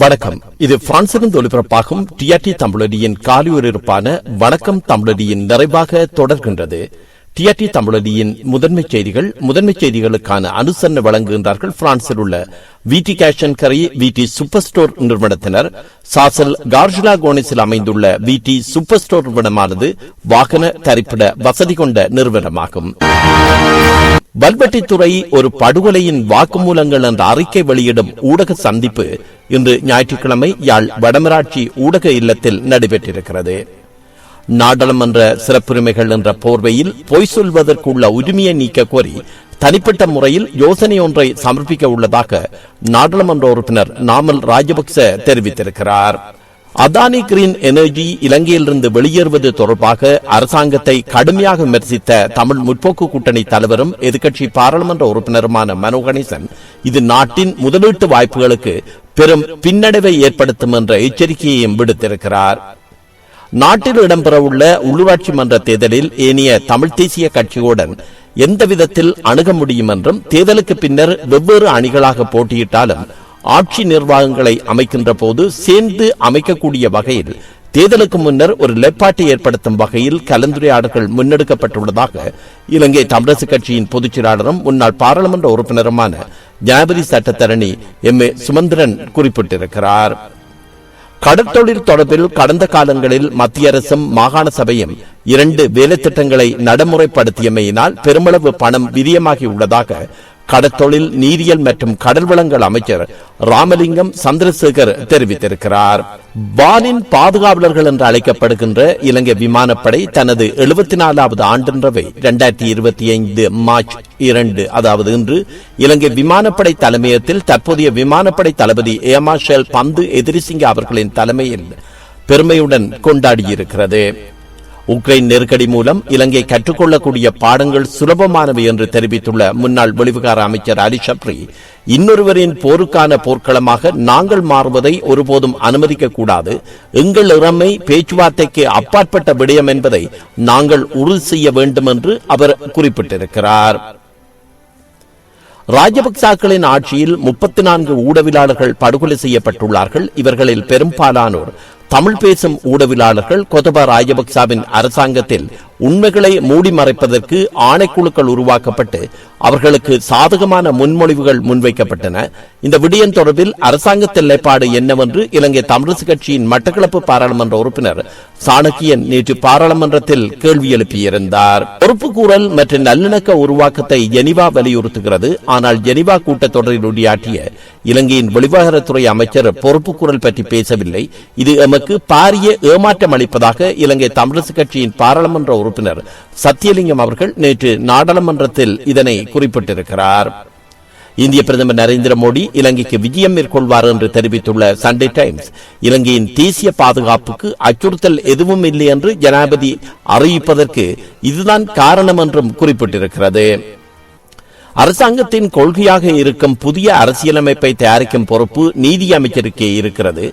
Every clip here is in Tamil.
வணக்கம். இது பிரான்சிலிருந்து ஒலிபரப்பாகும் டிஆர்டி தமிழடியின் காலியுறிப்பான வணக்கம் தமிழடியின் நிறைவாக தொடர்கின்றது. டிஆர்டி தமிழடியின் முதன்மை செய்திகள் முதன்மை செய்திகளுக்கான அனுசரணை வழங்குகின்றார்கள் பிரான்சில் உள்ள விடி கேஷன் கரை விடி சூப்பர் ஸ்டோர் நிறுவனத்தினர். சாசல் கார்ஜுலா கோனிஸில் அமைந்துள்ள விடி சூப்பர் ஸ்டோர் நிறுவனமானது வாகன தரிப்பிட வசதி கொண்ட நிறுவனமாகும். வல்வெட்டித்துறை ஒரு படுகொலையின் வாக்குமூலங்கள் என்ற அறிக்கை வெளியிடும் ஊடக சந்திப்பு இன்று ஞாயிற்றுக்கிழமை யாழ் வடமராட்சி ஊடக இல்லத்தில் நடைபெற்றிருக்கிறது. நாடாளுமன்ற சிறப்புரிமைகள் என்ற போர்வையில் பொய் சொல்வதற்குள்ள உரிமையை நீக்க கோரி தனிப்பட்ட முறையில் யோசனை ஒன்றை சமர்ப்பிக்க உள்ளதாக நாடாளுமன்ற உறுப்பினர் நாமல் ராஜபக்ச தெரிவித்திருக்கிறார். அதானி கிரீன் எனர்ஜி இலங்கையிலிருந்து வெளியேறுவது தொடர்பாக அரசாங்கத்தை கடுமையாக விமர்சித்த தமிழ் முற்போக்கு கூட்டணி தலைவரும் எதிர்க்கட்சி பாராளுமன்ற உறுப்பினருமான மனோ கணேசன் இது நாட்டின் முதலீட்டு வாய்ப்புகளுக்கு பெரும் பின்னடைவை ஏற்படுத்தும் என்ற எச்சரிக்கையையும் விடுத்திருக்கிறார். நாட்டில் இடம்பெறவுள்ள உள்ளூராட்சி மன்ற தேர்தலில் ஏனைய தமிழ் தேசிய கட்சியுடன் எந்த விதத்தில் அணுக முடியும் என்றும் தேர்தலுக்கு பின்னர் வெவ்வேறு அணிகளாக போட்டியிட்டாலும் ஆட்சி நிர்வாகங்களை அமைக்கின்ற போது சேர்ந்து அமைக்கக்கூடிய வகையில் தேர்தலுக்கு முன்னர் ஒரு நிலைப்பாட்டை ஏற்படுத்தும் வகையில் கலந்துரையாடல்கள் முன்னெடுக்கப்பட்டுள்ளதாக இலங்கை தமிழரசு கட்சியின் பொதுச் செயலாளரும் முன்னாள் பாராளுமன்ற உறுப்பினருமான ஜனாபதி சட்டத்தரணி எம் ஏ சுமந்திரன் குறிப்பிட்டிருக்கிறார். கடற்தொழில் தொடர்பில் கடந்த காலங்களில் மத்திய அரசும் மாகாண சபையும் இரண்டு வேலை திட்டங்களை நடைமுறைப்படுத்தியமையினால் பெருமளவு பணம் விரியமாகியுள்ளதாக கடற்தொழில் நீரியல் மற்றும் கடல் வளங்கள் அமைச்சர் ராமலிங்கம் சந்திரசேகர் தெரிவித்திருக்கிறார். வானின் பாதுகாவலர்கள் என்று அழைக்கப்படுகின்ற இலங்கை விமானப்படை தனது எழுபத்தி நாலாவது ஆண்டன்றவை இரண்டாயிரத்தி இருபத்தி ஐந்து மார்ச் இரண்டு அதாவது இன்று இலங்கை விமானப்படை தலைமையத்தில் தற்போதைய விமானப்படை தளபதி ஏமாஷேல் பந்து எதிரிசிங்க அவர்களின் தலைமையில் பெருமையுடன் கொண்டாடியிருக்கிறது. உக்ரைன் நெருக்கடி மூலம் இலங்கை கற்றுக்கொள்ளக்கூடிய பாடங்கள் சுலபமானவை என்று தெரிவித்துள்ள முன்னாள் வெளிவிகார அமைச்சர் அலி ஷப்ரி இன்னொருவரின் போருக்கான போர்க்களமாக நாங்கள் மாறுவதை ஒருபோதும் அனுமதிக்க கூடாது எங்கள் இறமை பேச்சுவார்த்தைக்கு அப்பாற்பட்ட விடயம் என்பதை நாங்கள் உறுதி செய்ய வேண்டும் என்று அவர் குறிப்பிட்டிருக்கிறார். ராஜபக்சாக்களின் ஆட்சியில் முப்பத்தி நான்கு ஊடவிலாளர்கள் படுகொலை செய்யப்பட்டுள்ளார்கள். இவர்களில் பெரும்பாலானோர் தமிழ் பேசும் ஊடகவியலாளர்கள் கொதபா ராஜபக்சாவின் அரசாங்கத்தில் உண்மைகளை மூடி மறைப்பதற்கு ஆணைக்குழுக்கள் உருவாக்கப்பட்டு அவர்களுக்கு சாதகமான முன்மொழிவுகள் முன்வைக்கப்பட்டன. இந்த விடயம் தொடர்பில் அரசாங்கத்தின் நிலைப்பாடு என்னவென்று இலங்கை தமிழரசு கட்சியின் மட்டக்களப்பு பாராளுமன்ற உறுப்பினர் சாணக்கியன் நேற்று பாராளுமன்றத்தில் கேள்வி எழுப்பியிருந்தார். பொறுப்புக்கூறல் மற்றும் நல்லிணக்க உருவாக்கத்தை ஜெனிவா வலியுறுத்துகிறது. ஆனால் ஜெனிவா கூட்டத்தொடரில் உரையாற்றிய இலங்கையின் வெளிவகாரத்துறை அமைச்சர் பொறுப்புக்கூறல் பற்றி பேசவில்லை. இது எமக்கு பாரிய ஏமாற்றம் அளிப்பதாக இலங்கை தமிழரசு கட்சியின் பாராளுமன்ற உறுப்பினர் சத்தியலிங்கம் அவர்கள் நேற்று நாடாளுமன்றத்தில் இதனை குறிப்பிட்டிருக்கிறார். இந்திய பிரதமர் நரேந்திர மோடி இலங்கைக்கு விஜயம் மேற்கொள்வார் என்று தெரிவித்துள்ள சண்டே டைம்ஸ் இலங்கையின் தேசிய பாதுகாப்புக்கு அச்சுறுத்தல் எதுவும் இல்லை என்று ஜனாதிபதி அறிவிப்பதற்கு இதுதான் காரணம் என்றும் குறிப்பிட்டிருக்கிறது. அரசாங்கத்தின் கொள்கையாக இருக்கும் புதிய அரசியலமைப்பை தயாரிக்கும் பொறுப்பு நீதி அமைச்சருக்கே இருக்கிறது.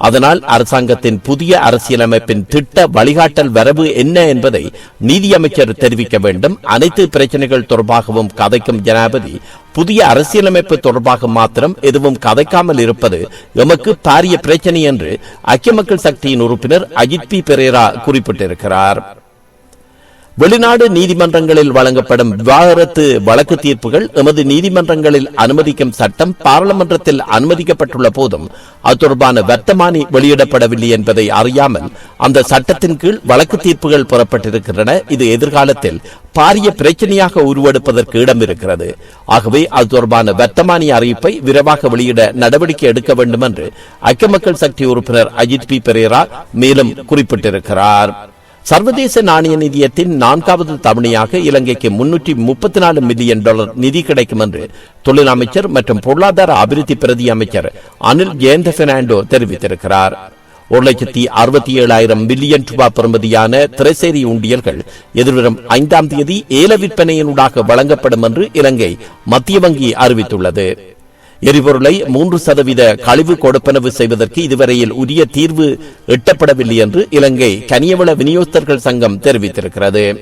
அதனால் அரசாங்கத்தின் புதிய அரசியலமைப்பின் திட்ட வழிகாட்டல் வரவு என்ன என்பதை நீதியமைச்சர் தெரிவிக்க வேண்டும். அனைத்து பிரச்சனைகள் தொடர்பாகவும் கதைக்கும் ஜனாபதி புதிய அரசியலமைப்பு தொடர்பாக மாத்திரம் எதுவும் கதைக்காமல் இருப்பது எமக்கு பாரிய பிரச்சனை என்று ஐக்கிய மக்கள் சக்தியின் உறுப்பினர் அஜித் பி. பெரேரா குறிப்பிட்டிருக்கிறார். வெளிநாடு நீதிமன்றங்களில் வழங்கப்படும் விவாகரத்து வழக்கு தீர்ப்புகள் எமது நீதிமன்றங்களில் அனுமதிக்கும் சட்டம் பாராளுமன்றத்தில் அனுமதிக்கப்பட்டுள்ள போதும் அது தொடர்பான வர்த்தமானி வெளியிடப்படவில்லை என்பதை அறியாமல் அந்த சட்டத்தின் கீழ் வழக்கு தீர்ப்புகள் புறப்பட்டிருக்கின்றன. இது எதிர்காலத்தில் பாரிய பிரச்சனையாக உருவெடுப்பதற்கு இடம் இருக்கிறது ஆகவே அது தொடர்பான வர்த்தமானி அறிவிப்பை விரைவாக வெளியிட நடவடிக்கை எடுக்க வேண்டும் என்று ஐக்கிய மக்கள் சக்தி உறுப்பினர் அஜித் பி. பெரேரா மேலும் குறிப்பிட்டிருக்கிறார். சர்வதேச நாணய நிதியத்தின் நான்காவது தவணையாக இலங்கைக்கு முன்னூற்றி முப்பத்தி நாலு மில்லியன் டாலர் நிதி கிடைக்கும் என்று தொழில் அமைச்சர் மற்றும் பொருளாதார அபிவிருத்தி பிரதி அமைச்சர் அனில் ஜெயந்த பெர்னாண்டோ தெரிவித்திருக்கிறார். ஒரு லட்சத்தி அறுபத்தி ஏழாயிரம் மில்லியன் ரூபாய் பெறுமதியான திரைசேரி உண்டியல்கள் எதிர்வரும் ஐந்தாம் தேதி ஏல விற்பனையினூடாக வழங்கப்படும் என்று இலங்கை மத்திய வங்கி அறிவித்துள்ளது. எரிபொருளை மூன்று சதவீத கழிவு கொடுப்பனவு செய்வதற்கு இதுவரையில் உரிய தீர்வு எட்டப்படவில்லை என்று இலங்கை கனியவள விநியோகஸ்தர்கள் சங்கம் தெரிவித்திருக்கிறது.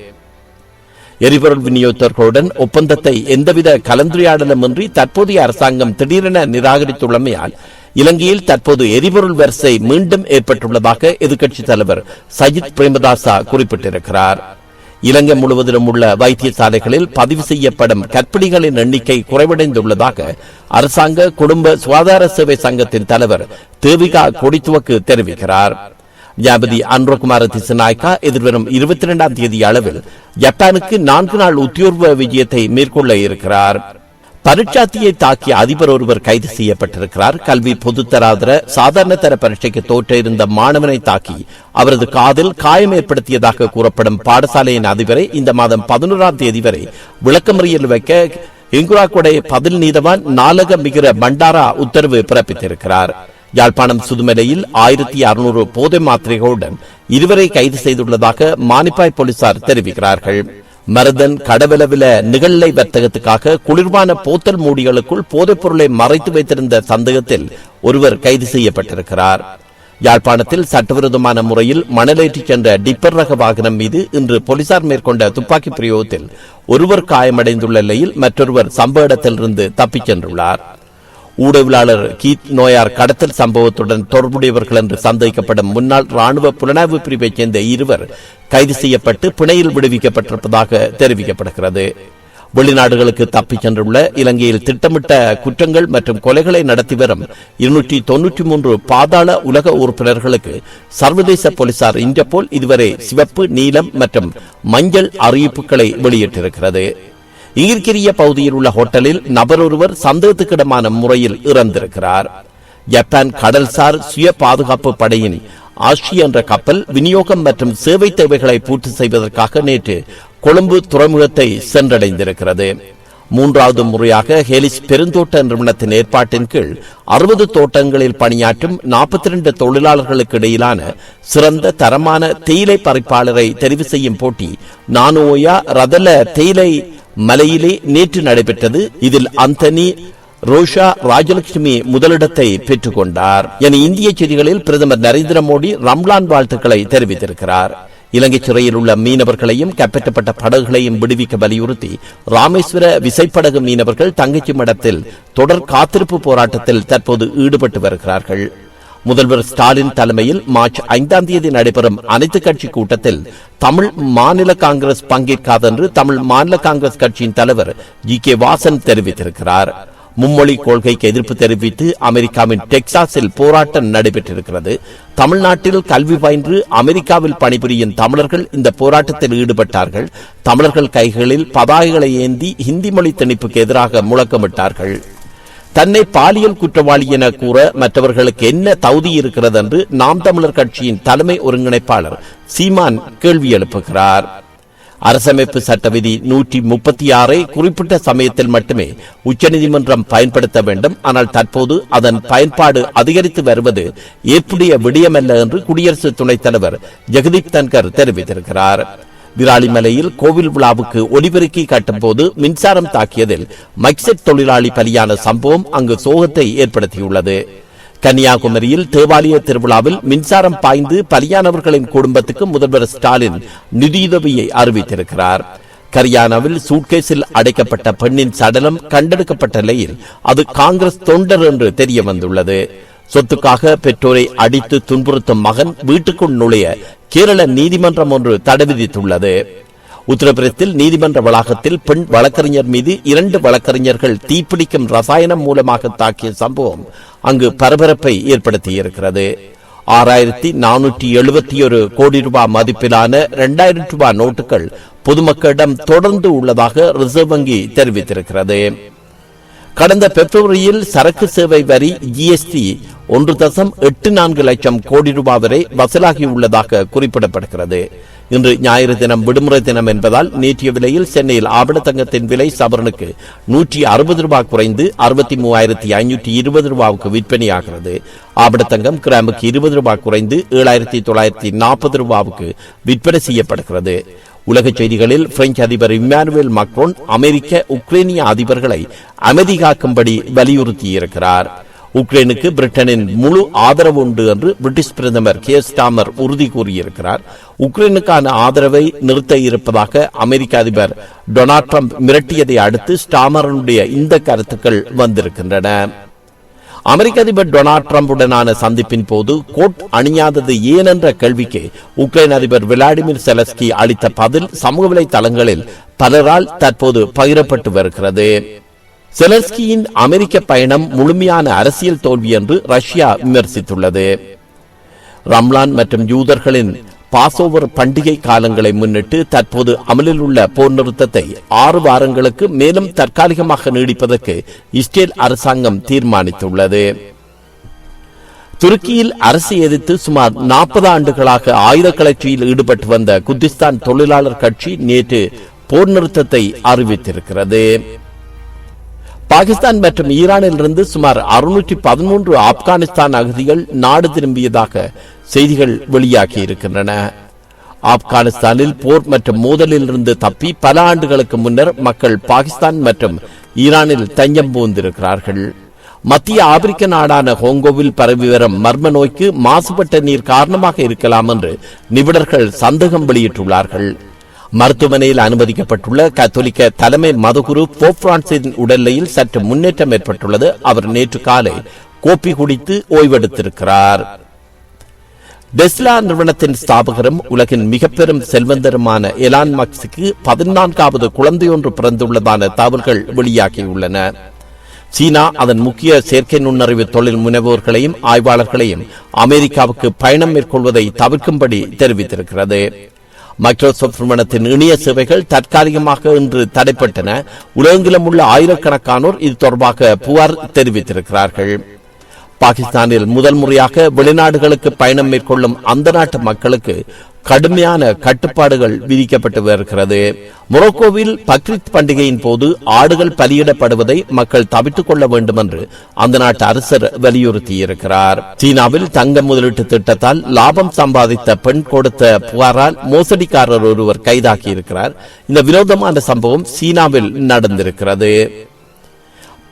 எரிபொருள் விநியோகத்தர்களுடன் ஒப்பந்தத்தை எந்தவித கலந்துரையாடலுமின்றி தற்போதைய அரசாங்கம் திடீரென நிராகரித்துள்ளமையால் இலங்கையில் தற்போது எரிபொருள் வரிசை மீண்டும் ஏற்பட்டுள்ளதாக எதிர்க்கட்சித் தலைவர் சஜித் பிரேமதாசா குறிப்பிட்டிருக்கிறார். இலங்கை முழுவதிலும் உள்ள வைத்தியசாலைகளில் பதிவு செய்யப்படும் கற்பிணிகளின் எண்ணிக்கை குறைவடைந்துள்ளதாக அரசாங்க குடும்ப சுகாதார சேவை சங்கத்தின் தலைவர் தேவிகா கொடித்துவக்கு தெரிவிக்கிறார். ஜாபதி அன்ரோகுமார திசநாயக்கா எதிர்வரும் இருபத்தி இரண்டாம் தேதி அளவில் ஜப்பானுக்கு நான்கு நாள் உத்தியோர்வ விஜயத்தை மேற்கொள்ள இருக்கிறார். பரீட்சாத்தியை தாக்கிய அதிபர் ஒருவர் கைது செய்யப்பட்டிருக்கிறார். கல்வி பொதுத்தராதர சாதாரண தர பரீட்சைக்கு தோற்ற இருந்த மாணவனை தாக்கி அவரது காதில் காயம் ஏற்படுத்தியதாக கூறப்படும் பாடசாலையின் அதிபரை இந்த மாதம் பதினோராம் தேதி வரை விளக்கமறியல் வைக்க இங்குராக்குடை பதில் நீதவான் நாலக மிகிர பண்டாரா உத்தரவு பிறப்பித்திருக்கிறார். யாழ்ப்பாணம் சுதுமலையில் ஆயிரத்தி அறுநூறு போதை மாத்திரைகளுடன் இருவரை கைது செய்துள்ளதாக மானிப்பாய் போலீசார் தெரிவிக்கிறார்கள். மருதன் கடவலவில நிகழ்நிலை வர்த்தகத்துக்காக குளிர்பான போத்தல் மூடிகளுக்குள் போதைப் பொருளை மறைத்து வைத்திருந்த சந்தேகத்தில் ஒருவர் கைது செய்யப்பட்டிருக்கிறார். யாழ்ப்பாணத்தில் சட்டவிரோதமான முறையில் மணலேற்றிச் சென்ற டிப்பர் ரக வாகனம் மீது இன்று போலீசார் மேற்கொண்ட துப்பாக்கி பிரயோகத்தில் ஒருவர் காயமடைந்துள்ள நிலையில் மற்றொருவர் சம்பவ இடத்திலிருந்து தப்பிச் சென்றுள்ளார். ஊடகவியலாளர் கீத் நோயார் கடத்தல் சம்பவத்துடன் தொடர்புடையவர்கள் என்று சந்தேகிக்கப்படும் முன்னாள் ராணுவ புலனாய்வு பிரிவைச் சேர்ந்த இருவர் கைது செய்யப்பட்டு பிணையில் விடுவிக்கப்பட்டிருப்பதாக தெரிவிக்கப்படுகிறது. வெளிநாடுகளுக்கு தப்பிச் சென்றுள்ள இலங்கையில் திட்டமிட்ட குற்றங்கள் மற்றும் கொலைகளை நடத்தி வரும் இருநூற்றி தொன்னூற்றி மூன்று பாதாள உலக உறுப்பினர்களுக்கு சர்வதேச போலீசார் இன்டர்போல் இதுவரை சிவப்பு நீலம் மற்றும் மஞ்சள் அறிவிப்புகளை வெளியிட்டிருக்கிறது. ஈர்க்கிரிய பகுதியில் உள்ள ஹோட்டலில் நபர் ஒருவர் சந்தேகத்துக்கிடமான முறையில் இறந்திருக்கிறார். ஜப்பான் கடல்சார் சுய பாதுகாப்பு படையின் ஆஷி என்ற கப்பல் விநியோகம் மற்றும் சேவை தேவைகளை பூர்த்தி செய்வதற்காக நேற்று கொழும்பு துறைமுகத்தை சென்றடைந்திருக்கிறது. மூன்றாவது முறையாக ஹெலிஸ் பெருந்தோட்ட நிறுவனத்தின் ஏற்பாட்டின் கீழ் அறுபது தோட்டங்களில் பணியாற்றும் நாற்பத்தி இரண்டு தொழிலாளர்களுக்கு இடையிலான சிறந்த தரமான தேயிலை பறிப்பாளரை தெரிவு செய்யும் போட்டி நானோயா ரதல தேயிலை மலையிலே நேற்று நடைபெற்றது. இதில் அந்தனி ரோஷா ராஜலட்சுமி முதலிடத்தை பெற்றுக் கொண்டார் என இந்திய செய்திகளில் பிரதமர் நரேந்திர மோடி ரம்லான் வாழ்த்துக்களை தெரிவித்திருக்கிறார். இலங்கை சிறையில் உள்ள மீனவர்களையும் கைப்பற்றப்பட்ட படகுகளையும் விடுவிக்க வலியுறுத்தி ராமேஸ்வர விசைப்படகு மீனவர்கள் தங்கச்சி மடத்தில் தொடர் காத்திருப்பு போராட்டத்தில் தற்போது ஈடுபட்டு வருகிறார்கள். முதல்வர் ஸ்டாலின் தலைமையில் மார்ச் ஐந்தாம் தேதி நடைபெறும் அனைத்து கட்சி கூட்டத்தில் தமிழ் மாநில காங்கிரஸ் பங்கேற்காதென்று தமிழ் மாநில காங்கிரஸ் கட்சியின் தலைவர் ஜி கே வாசன் தெரிவித்திருக்கிறார். மும்மொழி கொள்கைக்கு எதிர்ப்பு தெரிவித்து அமெரிக்காவின் டெக்சாஸில் போராட்டம் நடைபெற்றிருக்கிறது. தமிழ்நாட்டில் கல்வி பயின்று அமெரிக்காவில் பணிபுரியும் தமிழர்கள் இந்த போராட்டத்தில் ஈடுபட்டார்கள். தமிழர்கள் கைகளில் பதாகைகளை ஏந்தி ஹிந்தி மொழி திணிப்புக்கு எதிராக முழக்கமிட்டார்கள். தன்னை பாலியல் குற்றவாளி என கூற மற்றவர்களுக்கு என்ன தகுதி இருக்கிறது என்று நாம் தமிழர் கட்சியின் தலைமை ஒருங்கிணைப்பாளர் சீமான் கேள்வி எழுப்புகிறார். அரசமைப்பு சட்ட விதி நூற்றி முப்பத்தி ஆறை குறிப்பிட்ட சமயத்தில் மட்டுமே உச்சநீதிமன்றம் பயன்படுத்த வேண்டும். ஆனால் தற்போது அதன் பயன்பாடு அதிகரித்து வருவது ஏற்புடைய விடயமல்ல என்று குடியரசு துணைத் தலைவர் ஜெகதீப் தன்கர் தெரிவித்திருக்கிறார். விராலிமலையில் கோவில் விழாவுக்கு ஒலிபெருக்கி காட்டும் போது மின்சாரம் தாக்கியதில் மைக்செட் தொழிலாளி பலியான சம்பவம் அங்கு சோகத்தை ஏற்படுத்தியுள்ளது. கன்னியாகுமரியில் தேவாலய திருவிழாவில் மின்சாரம் பாய்ந்து பலியானவர்களின் குடும்பத்துக்கு முதல்வர் ஸ்டாலின் நிதியுதவியை அறிவித்திருக்கிறார். கரியானாவில் சூட்கேஸில் அடைக்கப்பட்ட பெண்ணின் சடலம் கண்டெடுக்கப்பட்ட நிலையில் அது காங்கிரஸ் தொண்டர் என்று தெரிய வந்துள்ளது சொத்துக்காக பெற்றோரை அடித்து துன்புறுத்தும் மகன் வீட்டுக்குள் நுழைய கேரள நீதிமன்றம் ஒன்று தடை விதித்துள்ளது. உத்தரப்பிரதேசத்தில் நீதிமன்ற வளாகத்தில் பெண் வழக்கறிஞர் மீது இரண்டு வழக்கறிஞர்கள் தீப்பிடிக்கும் ரசாயனம் மூலமாக தாக்கிய சம்பவம் அங்கு பரபரப்பை ஏற்படுத்தியிருக்கிறது. ஆறாயிரத்தி நானூற்றி எழுபத்தி ஒரு கோடி ரூபாய் மதிப்பிலான இரண்டாயிரம் ரூபாய் நோட்டுகள் பொதுமக்களிடம் தொடர்ந்து உள்ளதாக ரிசர்வ் வங்கி தெரிவித்திருக்கிறது. கடந்த பிப்ரவரியில் சரக்கு சேவை வரி ஜிஎஸ்டி ஒன்று தசம் எட்டு நான்கு லட்சம் கோடி ரூபாய் வரை வசூலாகியுள்ளதாக குறிப்பிடப்படுகிறது. இன்று ஞாயிறு தினம் விடுமுறை தினம் என்பதால் நேற்றைய விலையில் சென்னையில் ஆபண தங்கத்தின் விலை சவரனுக்கு நூற்றி அறுபது ரூபாய் குறைந்து அறுபத்தி மூவாயிரத்தி ஐநூற்றி இருபது ரூபாவுக்கு விற்பனையாகிறது. ஆபண தங்கம் கிராமுக்கு இருபது ரூபாய் குறைந்து ஏழாயிரத்தி தொள்ளாயிரத்தி நாற்பது ரூபாவுக்கு விற்பனை செய்யப்படுகிறது. உலக செய்திகளில் பிரெஞ்சு அதிபர் இம்மானுவேல் மக்ரோன் அமெரிக்க உக்ரைனிய அதிபர்களை அமைதி காக்கும்படி வலியுறுத்தியிருக்கிறார். உக்ரைனுக்கு பிரிட்டனின் முழு ஆதரவு உண்டு என்று பிரிட்டிஷ் பிரதமர் கே. ஸ்டாமர் உறுதி கூறியிருக்கிறார். உக்ரைனுக்கான ஆதரவை நிறுத்த இருப்பதாக அமெரிக்க அதிபர் டொனால்ட் ட்ரம்ப் மிரட்டியதை அடுத்து ஸ்டாமரனுடைய இந்த கருத்துக்கள் வந்திருக்கின்றன. அமெரிக்க அதிபர் டொனால்ட் ட்ரம்புடனான சந்திப்பின் போது கோட் அணியாதது ஏன் என்ற கேள்விக்கு உக்ரைன் அதிபர் விளாடிமிர் செலஸ்கி அளித்த பதில் சமூக வலைதளங்களில் பலரால் தற்போது பகிரப்பட்டு வருகிறது. செலஸ்கியின் அமெரிக்க பயணம் முழுமையான அரசியல் தோல்வி என்று ரஷ்யா விமர்சித்துள்ளது. ரம்லான் மற்றும் யூதர்களின் பாசோவர் பண்டிகை காலங்களை முன்னிட்டு தற்போது அமலில் உள்ள போர் நிறுத்தத்தை ஆறு வாரங்களுக்கு மேலும் தற்காலிகமாக நீடிப்பதற்கு இஸ்ரேல் அரசாங்கம் தீர்மானித்துள்ளது. துருக்கியில் அரசு எதிர்த்து சுமார் நாற்பது ஆண்டுகளாக ஆயுத கிளர்ச்சியில் ஈடுபட்டு வந்த குர்திஸ்தான் தொழிலாளர் கட்சி நேற்று போர் நிறுத்தத்தை அறிவித்திருக்கிறது. பாகிஸ்தான் மற்றும் ஈரானிலிருந்து சுமார் அறுநூற்றி பதிமூன்று ஆப்கானிஸ்தான் அகதிகள் நாடு திரும்பியதாக செய்திகள் வெளியாகி இருக்கின்றன ஆப்கானிஸ்தானில் போர் மற்றும் மோதலில் இருந்து தப்பி பல ஆண்டுகளுக்கு முன்னர் மக்கள் பாகிஸ்தான் மற்றும் ஈரானில் தஞ்சம் புகுந்திருக்கிறார்கள் மத்திய ஆப்பிரிக்க நாடான ஹோங்கோவில் பரவி வரும் மர்ம நோய்க்கு மாசுபட்ட நீர் காரணமாக இருக்கலாம் என்று நிபுணர்கள் சந்தேகம் வெளியிட்டுள்ளார்கள். மருத்துவமனையில் அனுமதிக்கப்பட்டுள்ள கத்தோலிக்க தலைமை மதகுரு போப் பிரான்சின் உடல்நிலையில் சற்று முன்னேற்றம் ஏற்பட்டுள்ளது. அவர் நேற்று காலை கோப்பி குடித்து ஓய்வெடுத்திருக்கிறார். டெஸ்லா நிறுவனத்தின் ஸ்தாபகரும் உலகின் மிக பெரும் செல்வந்தருமான எலான் மக்ஸுக்கு பதினான்காவது குழந்தையொன்று பிறந்துள்ளதான தகவல்கள் வெளியாகியுள்ளன. சீனா அதன் முக்கிய செயற்கை நுண்ணறிவு தொழில் முனைவோர்களையும் ஆய்வாளர்களையும் அமெரிக்காவுக்கு பயணம் மேற்கொள்வதை தவிர்க்கும்படி தெரிவித்திருக்கிறது. மைக்ரோசாப்ட் நிறுவனத்தின் இணைய சேவைகள் தற்காலிகமாக இன்று தடைப்பட்டன. உலகெங்கிலும் உள்ள ஆயிரக்கணக்கானோர் இது தொடர்பாக புகார் தெரிவித்திருக்கிறார்கள். பாகிஸ்தானில் முதல் முறையாக வெளிநாடுகளுக்கு பயணம் மேற்கொள்ளும் அந்த நாட்டு மக்களுக்கு கடுமையான கட்டுப்பாடுகள் விதிக்கப்பட்டு வருகிறது. மொரோக்கோவில் பக்ரித் பண்டிகையின் போது ஆடுகள் பலியிடப்படுவதை மக்கள் தவித்துக் கொள்ள வேண்டும் என்று அந்த நாட்டு அரசர் வலியுறுத்தியிருக்கிறார். சீனாவில் தங்க முதலீட்டு திட்டத்தால் லாபம் சம்பாதித்த பெண் கொடுத்த புகாரால் மோசடிக்காரர் ஒருவர் கைதாகியிருக்கிறார். இந்த வினோதமான சம்பவம் சீனாவில் நடந்திருக்கிறது.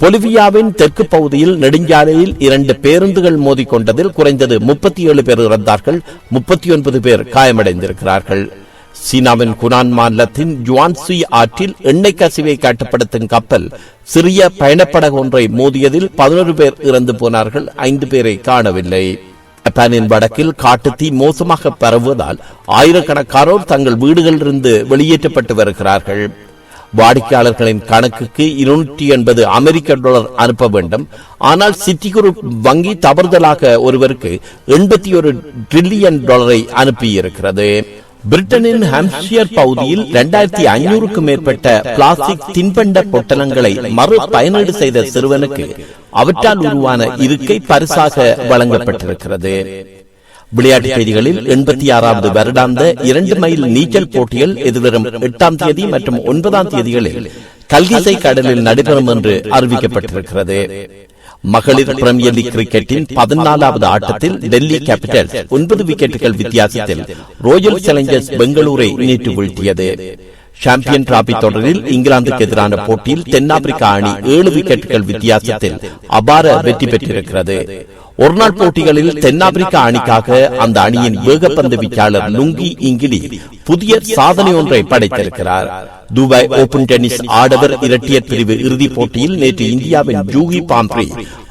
பொலிவியாவின் தெற்கு பகுதியில் நெடுஞ்சாலையில் இரண்டு பேருந்துகள் மோதிக்கொண்டதில் குறைந்தது முப்பத்தி ஏழு பேர் இறந்தார்கள் முப்பத்தி ஒன்பது பேர் காயமடைந்திருக்கிறார்கள். சீனாவின் குனான் மாநிலத்தின் ஜுவான்சி ஆற்றில் எண்ணெய் கசிவை கட்டுப்படுத்தும் கப்பல் சிறிய பயணப்படகு ஒன்றை மோதியதில் பதினொரு பேர் இறந்து போனார்கள் ஐந்து பேரை காணவில்லை. ஜப்பானின் வடக்கில் காட்டுத்தீ மோசமாக பரவுவதால் ஆயிரக்கணக்கானோர் தங்கள் வீடுகளிலிருந்து வெளியேற்றப்பட்டு வருகிறார்கள். வாடிக்கையாளர்களின் கணக்குக்கு இருநூற்றி எண்பது அமெரிக்க டாலர் அனுப்ப வேண்டும். ஆனால் சிட்டி குரூப் வங்கி தவறுதலாக ஒருவருக்கு எண்பத்தி ஒரு டிரில்லியன் டாலரை அனுப்பியிருக்கிறது. பிரிட்டனின் ஹாம்ஷியர் பகுதியில் இரண்டாயிரத்தி ஐநூறுக்கும் மேற்பட்ட பிளாஸ்டிக் தின்பண்ட பொட்டலங்களை மறு பயனீடு செய்த சிறுவனுக்கு அவற்றால் உருவான இருக்கை பரிசாக வழங்கப்பட்டிருக்கிறது. விளையாட்டுச் செய்திகளில் எண்பத்தி ஆறாவது வருடாந்த இரண்டு மைல் நீச்சல் போட்டிகள் எதிர்வரும் எட்டாம் தேதி மற்றும் ஒன்பதாம் தேதிகளில் கல்கிசை கடலில் நடைபெறும் என்று அறிவிக்கப்பட்டிருக்கிறது. மகளிர் பிரீமியர் லீக் கிரிக்கெட்டின் பதினாலாவது ஆட்டத்தில் டெல்லி கேபிட்டல்ஸ் ஒன்பது விக்கெட்டுகள் வித்தியாசத்தில் ரோயல் சேலஞ்சர்ஸ் பெங்களூரை நேற்று வீழ்த்தியது. சாம்பியன் டிராபி தொடரில் இங்கிலாந்துக்கு எதிரான போட்டியில் தென்னாப்பிரிக்கா அணி ஏழு விக்கெட்டுகள் வித்தியாசத்தில் அபார வெற்றி பெற்றிருக்கிறது. ஒருநாள் போட்டிகளில் தென்னாப்பிரிக்கா அணிக்காக அந்த அணியின் வேகப்பந்து வீச்சாளர் லுங்கி இங்கிலி புதிய சாதனை ஒன்றை படைத்திருக்கிறார். துபாய் ஓபன் டென்னிஸ் ஆடவர் இரட்டையர் பிரிவு இறுதிப் போட்டியில் நேற்று இந்தியாவின் ஜூகி பாம்ப்ரி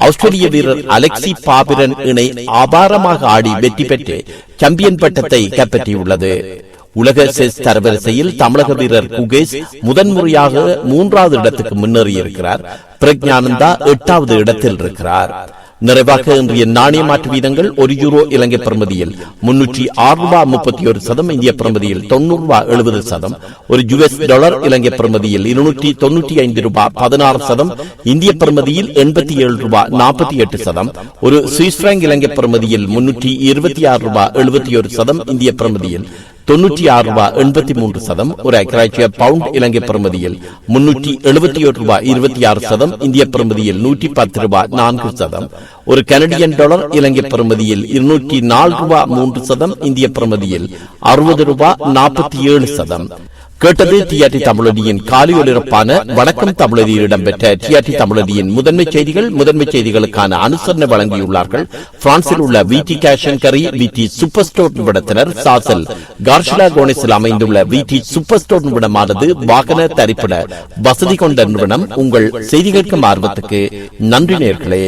ஆஸ்திரேலிய வீரர் அலெக்சி பாபிரன் இணை அபாரமாக ஆடி வெற்றி பெற்று சாம்பியன் பட்டத்தை கைப்பற்றியுள்ளது. உலக செஸ் தரவரிசையில் தமிழக வீரர் குகேஷ் முதன்முறையாக மூன்றாவது இடத்துக்கு முன்னேறியிருக்கிறார். பிரக்ஞானந்தா எட்டாவது இடத்தில் இருக்கிறார். நிறைவாக இன்றைய நாணய மாற்று வீதங்கள் ஒரு யூரோ இலங்கை பிரமதியில். முன்னூற்றி ஆறு ரூபாய் முப்பத்தி ஒரு சதம் இந்திய பிரமதியில் தொண்ணூறு ரூபாய் எழுபது சதம். ஒரு யுஎஸ் டாலர் இலங்கை பிரமதியில் இருநூற்றி தொன்னூற்றி ஐந்து ரூபாய் பதினாறு சதம். இந்திய பிரமதியில் எண்பத்தி ஏழு ரூபாய் நாற்பத்தி எட்டு சதம். ஒரு சுவிஸ் பிராங்க் இலங்கை பிரமதியில் முன்னூற்றி இருபத்தி ஆறு ரூபாய் எழுபத்தி ஒரு சதம் இந்திய பிரமதியில். தொன்னூற்றி ஆறு ரூபாய் எண்பத்தி மூன்று சதம் ஒரு ஐக்கிராட்சிய பவுண்ட் இலங்கை பிரமதியில் முன்னூற்றி எழுபத்தி ஒரு ரூபாய் இருபத்தி ஆறு சதம் இந்திய பிரமதியில் நூற்றி பத்து ரூபாய் நான்கு சதம். ஒரு கனடியன் டாலர் இலங்கை பிரமதியில் இருநூற்றி நாலு ரூபாய் மூன்று சதம் இந்திய பிரமதியில் அறுபது ரூபாய் நாற்பத்தி ஏழு சதம். கேட்டது டிஆர்டி தமிழடியின் காலி ஒலிபரப்பான வணக்கம் தமிழடியில் இடம்பெற்ற டிஆர்டி தமிழடியின் முதன்மை செய்திகள் முதன்மை செய்திகளுக்கான அனுசரணை வழங்கியுள்ளார்கள். பிரான்சில் உள்ள வி டி கேஷன் கரி வி டி சூப்பர் ஸ்டோர் நிறுவனத்தினர் சாசல் கார்ஷிலா கோனிஸில் அமைந்துள்ள வி டி சூப்பர் ஸ்டோர் நிறுவனமானது வாகன தரிப்பிட வசதி கொண்ட நிறுவனம். உங்கள் செய்திகளுக்கும் ஆர்வத்துக்கு நன்றி நேர்களே.